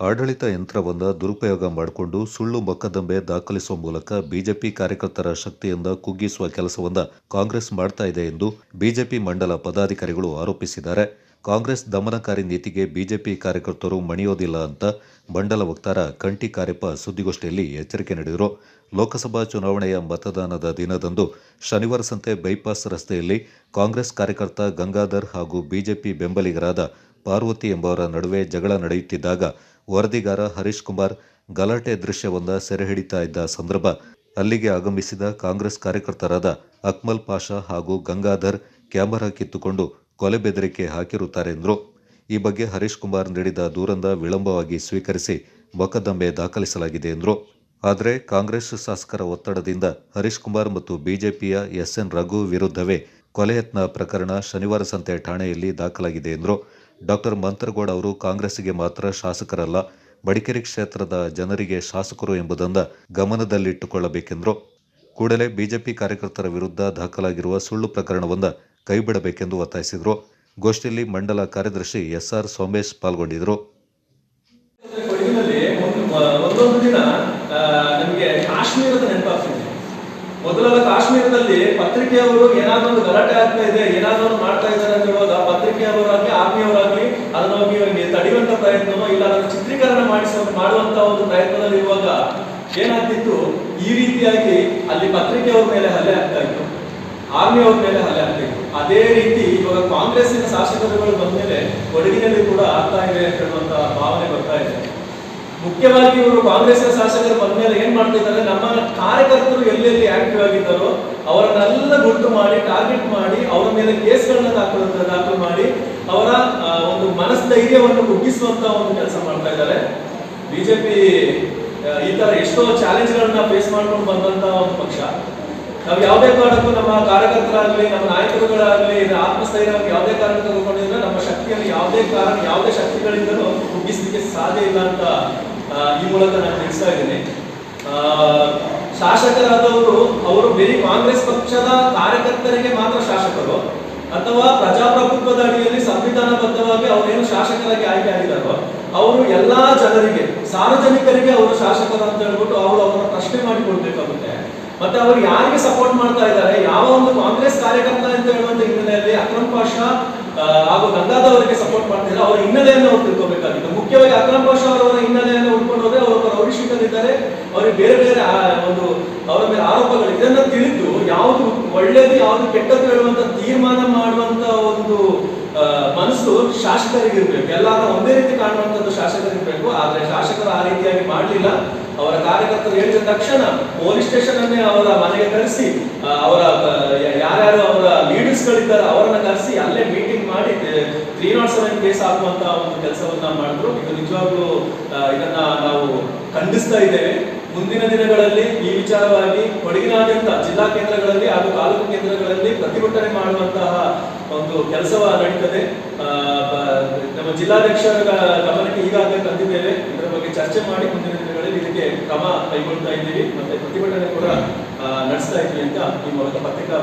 ಆಡಳಿತ ಯಂತ್ರವನ್ನ ದುರುಪಯೋಗ ಮಾಡಿಕೊಂಡು ಸುಳ್ಳು ಮೊಕದ್ದಮೆ ದಾಖಲಿಸುವ ಮೂಲಕ ಬಿಜೆಪಿ ಕಾರ್ಯಕರ್ತರ ಶಕ್ತಿಯಿಂದ ಕುಗ್ಗಿಸುವ ಕೆಲಸವನ್ನ ಕಾಂಗ್ರೆಸ್ ಮಾಡ್ತಾ ಇದೆ ಎಂದು ಬಿಜೆಪಿ ಮಂಡಲ ಪದಾಧಿಕಾರಿಗಳು ಆರೋಪಿಸಿದ್ದಾರೆ. ಕಾಂಗ್ರೆಸ್ ದಮನಕಾರಿ ನೀತಿಗೆ ಬಿಜೆಪಿ ಕಾರ್ಯಕರ್ತರು ಮಣಿಯೋದಿಲ್ಲ ಅಂತ ಮಂಡಲ ವಕ್ತಾರ ಕಂಟಿ ಕಾರ್ಯಪ್ಪ ಸುದ್ದಿಗೋಷ್ಠಿಯಲ್ಲಿ ಎಚ್ಚರಿಕೆ ನೀಡಿದರು. ಲೋಕಸಭಾ ಚುನಾವಣೆಯ ಮತದಾನದ ದಿನದಂದು ಶನಿವಾರ ಸಂತೆ ಬೈಪಾಸ್ ರಸ್ತೆಯಲ್ಲಿ ಕಾಂಗ್ರೆಸ್ ಕಾರ್ಯಕರ್ತ ಗಂಗಾಧರ್ ಹಾಗೂ ಬಿಜೆಪಿ ಬೆಂಬಲಿಗರಾದ ಪಾರ್ವತಿ ಎಂಬವರ ನಡುವೆ ಜಗಳ ನಡೆಯುತ್ತಿದ್ದಾಗ ವರದಿಗಾರ ಹರೀಶ್ ಕುಮಾರ್ ಗಲಾಟೆ ದೃಶ್ಯವೊಂದ ಸೆರೆ ಹಿಡಿತಾ ಇದ್ದ ಸಂದರ್ಭ ಅಲ್ಲಿಗೆ ಆಗಮಿಸಿದ ಕಾಂಗ್ರೆಸ್ ಕಾರ್ಯಕರ್ತರಾದ ಅಕ್ಮಲ್ ಪಾಷಾ ಹಾಗೂ ಗಂಗಾಧರ್ ಕ್ಯಾಮೆರಾ ಕಿತ್ತುಕೊಂಡು ಕೊಲೆ ಬೆದರಿಕೆ ಹಾಕಿರುತ್ತಾರೆ ಎಂದರು. ಈ ಬಗ್ಗೆ ಹರೀಶ್ ಕುಮಾರ್ ನೀಡಿದ ದೂರಂದ ವಿಳಂಬವಾಗಿ ಸ್ವೀಕರಿಸಿ ಮೊಕದ್ದಮೆ ದಾಖಲಿಸಲಾಗಿದೆ ಎಂದರು. ಆದರೆ ಕಾಂಗ್ರೆಸ್ ಶಾಸಕರ ಒತ್ತಡದಿಂದ ಹರೀಶ್ ಕುಮಾರ್ ಮತ್ತು ಬಿಜೆಪಿಯ ಎಸ್ಎನ್ ರಘು ವಿರುದ್ಧವೇ ಕೊಲೆಯತ್ನ ಪ್ರಕರಣ ಶನಿವಾರ ಸಂತೆ ಠಾಣೆಯಲ್ಲಿ ದಾಖಲಾಗಿದೆ ಎಂದರು. ಡಾಕ್ಟರ್ ಮಂತ್ರಗೌಡ ಅವರು ಕಾಂಗ್ರೆಸ್ಗೆ ಮಾತ್ರ ಶಾಸಕರಲ್ಲ, ಮಡಿಕೇರಿ ಕ್ಷೇತ್ರದ ಜನರಿಗೆ ಶಾಸಕರು ಎಂಬುದನ್ನು ಗಮನದಲ್ಲಿಟ್ಟುಕೊಳ್ಳಬೇಕೆಂದರು. ಕೂಡಲೇ ಬಿಜೆಪಿ ಕಾರ್ಯಕರ್ತರ ವಿರುದ್ಧ ದಾಖಲಾಗಿರುವ ಸುಳ್ಳು ಪ್ರಕರಣವನ್ನು ಕೈಬಿಡಬೇಕೆಂದು ಒತ್ತಾಯಿಸಿದರು. ಗೋಷ್ಠಿಯಲ್ಲಿ ಮಂಡಲ ಕಾರ್ಯದರ್ಶಿ ಎಸ್ಆರ್ ಸೋಮೇಶ್ ಪಾಲ್ಗೊಂಡಿದ್ದರು ಮೊದಲೆಲ್ಲ ಕಾಶ್ಮೀರದಲ್ಲಿ ಪತ್ರಿಕೆಯವರು ಏನಾದ್ರೂ ಒಂದು ಗಲಾಟೆ ಆಗ್ತಾ ಇದೆ, ಏನಾದ್ರೂ ಮಾಡ್ತಾ ಇದ್ದಾರೆ ಅಂತ ಹೇಳುವಾಗ ಪತ್ರಿಕೆಯವರಾಗ್ಲಿ, ಆರ್ಮಿಯವರಾಗ್ಲಿ ಅದನ್ನ ತಡೆಯುವಂತ ಪ್ರಯತ್ನವೋ ಇಲ್ಲ, ಅದನ್ನು ಚಿತ್ರೀಕರಣ ಮಾಡಿಸೋ ಮಾಡುವಂತ ಒಂದು ಪ್ರಯತ್ನದಲ್ಲಿ ಇರುವಾಗ ಏನಾಗ್ತಿತ್ತು? ಈ ರೀತಿಯಾಗಿ ಅಲ್ಲಿ ಪತ್ರಿಕೆಯವ್ರ ಮೇಲೆ ಹಲ್ಲೆ ಆಗ್ತಾ ಇತ್ತು, ಆರ್ಮಿಯವ್ರ ಮೇಲೆ ಹಲ್ಲೆ ಆಗ್ತಾ ಇತ್ತು. ಅದೇ ರೀತಿ ಇವಾಗ ಕಾಂಗ್ರೆಸ್ಸಿನ ಶಾಸಕರುಗಳು ಬಂದ್ಮೇಲೆ ಕೊಡಗಿನಲ್ಲಿ ಕೂಡ ಆಗ್ತಾ ಇದೆ ಅಂತ ಹೇಳುವಂತ ಭಾವನೆ ಬರ್ತಾ ಇದೆ. ಮುಖ್ಯವಾಗಿ ಇವರು ಕಾಂಗ್ರೆಸ್ನ ಶಾಸಕರು ಬಂದ್ಮೇಲೆ ಏನ್ ಮಾಡ್ತಾ ಇದ್ದಾರೆ? ನಮ್ಮ ಕಾರ್ಯಕರ್ತರು ಆಕ್ಟಿವ್ ಆಗಿದ್ದಾರೋ ಅವರನ್ನೆಲ್ಲ ಗುರುತು ಮಾಡಿ ಟಾರ್ಗೆಟ್ ಮಾಡಿ, ಅವರ ಮೇಲೆ ಕೇಸ್ಗಳನ್ನ ದಾಖಲು ದಾಖಲು ಮಾಡಿ ಅವರ ಒಂದು ಮನಸ್ಥೈರ್ಯವನ್ನು ಕುಗ್ಗಿಸುವಂತ ಒಂದು ಕೆಲಸ ಮಾಡ್ತಾ ಇದ್ದಾರೆ. ಬಿಜೆಪಿ ಈ ತರ ಎಷ್ಟೋ ಚಾಲೆಂಜ್ಗಳನ್ನ ಫೇಸ್ ಮಾಡ್ಕೊಂಡು ಬಂದಂತ ಒಂದು ಪಕ್ಷ. ನಾವು ಯಾವುದೇ ಕಾರಣಕ್ಕೂ ನಮ್ಮ ಕಾರ್ಯಕರ್ತರಾಗ್ಲಿ, ನಮ್ಮ ನಾಯಕರುಗಳಾಗ್ಲಿ ಆತ್ಮಸ್ಥೈರ್ಯ ಯಾವುದೇ ಕಾರಣಕ್ಕೆ ತಗೊಂಡಿದ್ರೆ ನಮ್ಮ ಶಕ್ತಿಯನ್ನು ಯಾವುದೇ ಕಾರಣ, ಯಾವುದೇ ಶಕ್ತಿಗಳಿಂದಲೂ ಮುಗಿಸ್ಲಿಕ್ಕೆ ಸಾಧ್ಯ ಇಲ್ಲ ಅಂತ ಈ ಮೂಲಕ ನಾನು ತಿಳಿಸ್ತಾ ಇದ್ದೀನಿ. ಶಾಸಕರಾದವರು, ಅವರು ಬರೀ ಕಾಂಗ್ರೆಸ್ ಪಕ್ಷದ ಕಾರ್ಯಕರ್ತರಿಗೆ ಮಾತ್ರ ಶಾಸಕರು. ಅಥವಾ ಪ್ರಜಾಪ್ರಭುತ್ವದ ಅಡಿಯಲ್ಲಿ ಸಂವಿಧಾನಬದ್ಧವಾಗಿ ಅವರೇನು ಶಾಸಕರಾಗಿ ಆಯ್ಕೆ ಆಗಿದ್ದಾರೋ, ಅವರು ಎಲ್ಲಾ ಜನರಿಗೆ, ಸಾರ್ವಜನಿಕರಿಗೆ ಅವರು ಶಾಸಕರು ಅಂತ ಹೇಳ್ಬಿಟ್ಟು ಅವರು ಅವರ ಪ್ರಶ್ನೆ ಮಾಡಿಕೊಳ್ಬೇಕಾಗುತ್ತೆ. ಮತ್ತೆ ಅವರು ಯಾರಿಗೆ ಸಪೋರ್ಟ್ ಮಾಡ್ತಾ ಇದ್ದಾರೆ, ಯಾವ ಒಂದು ಕಾಂಗ್ರೆಸ್ ಕಾರ್ಯಕರ್ತ ಅಂತ ಹೇಳುವಂತ ಹಿನ್ನೆಲೆಯಲ್ಲಿ ಅಕ್ರಮ್ ಪಾಷಾ ಹಾಗೂ ಗಂಗಾಧರ್ ಅವರಿಗೆ ಸಪೋರ್ಟ್ ಅವರು ಅವರ ಹಿನ್ನೆಲೆಯನ್ನು ಅವ್ರು ತಿಳ್ಕೊಬೇಕಾಗಿತ್ತು. ಮುಖ್ಯವಾಗಿ ಅಕ್ರಮ್ ಪಾಷಾ ಅವರ ಹಿನ್ನೆಲೆಯನ್ನು ಉಟ್ಕೊಂಡು ಹೋದ್ರೆ ಅವರು ರೌಡಿ ಶೀಟರ್ ಇದ್ದಾರೆ ಅವರಿಗೆ ಬೇರೆ ಬೇರೆ ಆ, ಒಂದು ಅವರ ಮೇಲೆ ಆರೋಪಗಳು ಇದನ್ನ ತಿಳಿದು ಯಾವುದು ಒಳ್ಳೇದು, ಯಾವುದು ಕೆಟ್ಟದ್ದು ಹೇಳುವಂತ ತೀರ್ಮಾನ ಮಾಡುವಂತ ಒಂದು ಮನಸ್ಸು ಶಾಸಕರಿಗಿರ್ಬೇಕು. ಎಲ್ಲಾರ ಒಂದೇ ರೀತಿ ಕಾಣುವಂತದ್ದು ಶಾಸಕರಿರ್ಬೇಕು. ಆದ್ರೆ ಶಾಸಕರು ಆ ರೀತಿಯಾಗಿ ಮಾಡ್ಲಿಲ್ಲ. ಅವರ ಕಾರ್ಯಕರ್ತರು ಹೇಳಿದ ತಕ್ಷಣ ಪೊಲೀಸ್ ಸ್ಟೇಷನ್ ಅನ್ನೇ ಅವರ ಮನೆಗೆ ಕರೆಸಿ ಅವರ ಯಾರ್ಯಾರು ಅವರ ಲೀಡರ್ಸ್ ಗಳಿದ್ದಾರೆ ಅವರನ್ನ ಕರೆಸಿ ಅಲ್ಲೇ ಮೀಟಿಂಗ್ ಮಾಡಿ ತ್ರೀ ನಾಟ್ ಸೆವೆನ್ ಕೇಸ್ ಹಾಕುವಂತ ಒಂದು ಕೆಲಸವನ್ನ ಮಾಡಿದ್ರು. ಇದು ನಿಜವಾಗ್ಲೂ ಇದನ್ನ ನಾವು ಖಂಡಿಸ್ತಾ ಇದ್ದೇವೆ. ಮುಂದಿನ ದಿನಗಳಲ್ಲಿ ಈ ವಿಚಾರವಾಗಿ ಕೊಡಗಿನಾದ್ಯಂತ ಜಿಲ್ಲಾ ಕೇಂದ್ರಗಳಲ್ಲಿ ಹಾಗೂ ತಾಲೂಕು ಕೇಂದ್ರಗಳಲ್ಲಿ ಪ್ರತಿಭಟನೆ ಮಾಡುವಂತಹ ಒಂದು ಕೆಲಸವ ನಡೀತದೆ. ನಮ್ಮ ಜಿಲ್ಲಾಧ್ಯಕ್ಷರ ಗಮನಕ್ಕೆ ಈಗಾಗಲೇ ತಂದಿದ್ದೇವೆ. ಇದರ ಬಗ್ಗೆ ಚರ್ಚೆ ಮಾಡಿ ಮುಂದಿನ ದಿನಗಳಲ್ಲಿ ಇದಕ್ಕೆ ಕ್ರಮ ಕೈಗೊಳ್ತಾ ಇದ್ದೀವಿ. ಮತ್ತೆ ಪ್ರತಿಭಟನೆ ಕೂಡ ನಡೆಸ್ತಾ ಇದ್ದೀವಿ ಅಂತ ಈ ಮೂಲಕ ಪತ್ರಿಕಾ